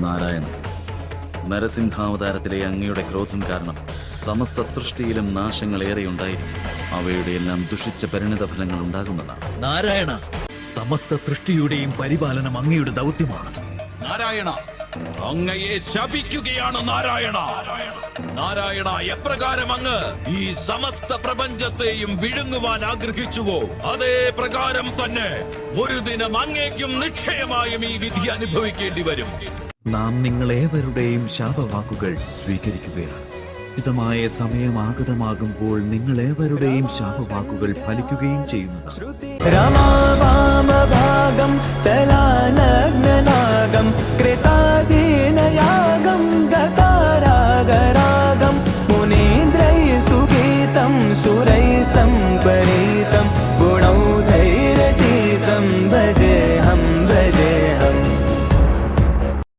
നാരായണ നരസിംഹാവതാരത്തിലെ അങ്ങയുടെ ക്രോധം കാരണം സമസ്ത സൃഷ്ടിയിലും നാശങ്ങൾ ഏറെയുണ്ടായിരിക്കും അവയുടെ എല്ലാം ദുഷിച്ച പരിണിത ഫലങ്ങൾ ഉണ്ടാകുന്നതാണ്. നാരായണ സമസ്ത സൃഷ്ടിയുടെയും പരിപാലനം അങ്ങയുടെ ദൗത്യമാണ്. നാരായണ അങ്ങയെ ശപിക്കുകയാണ് നാരായണ. നാരായണ എപ്രകാരം അങ്ങ് ഈ സമസ്ത പ്രപഞ്ചത്തെയും വിഴുങ്ങുവാൻ ആഗ്രഹിച്ചുവോ? അതേ പ്രകാരം തന്നെ ഒരു ദിനം അങ്ങേക്കും നിശ്ചയമായും ഈ വിധി അനുഭവിക്കേണ്ടി വരും. നാം നിങ്ങളേവരുടെയും ശാപവാക്കുകൾ സ്വീകരിക്കുകയാണ്. ഉചിതമായ സമയം ആഗതമാകുമ്പോൾ നിങ്ങളേവരുടെയും ശാപവാക്കുകൾ ഫലിക്കുകയും ചെയ്യുന്നതാണ്.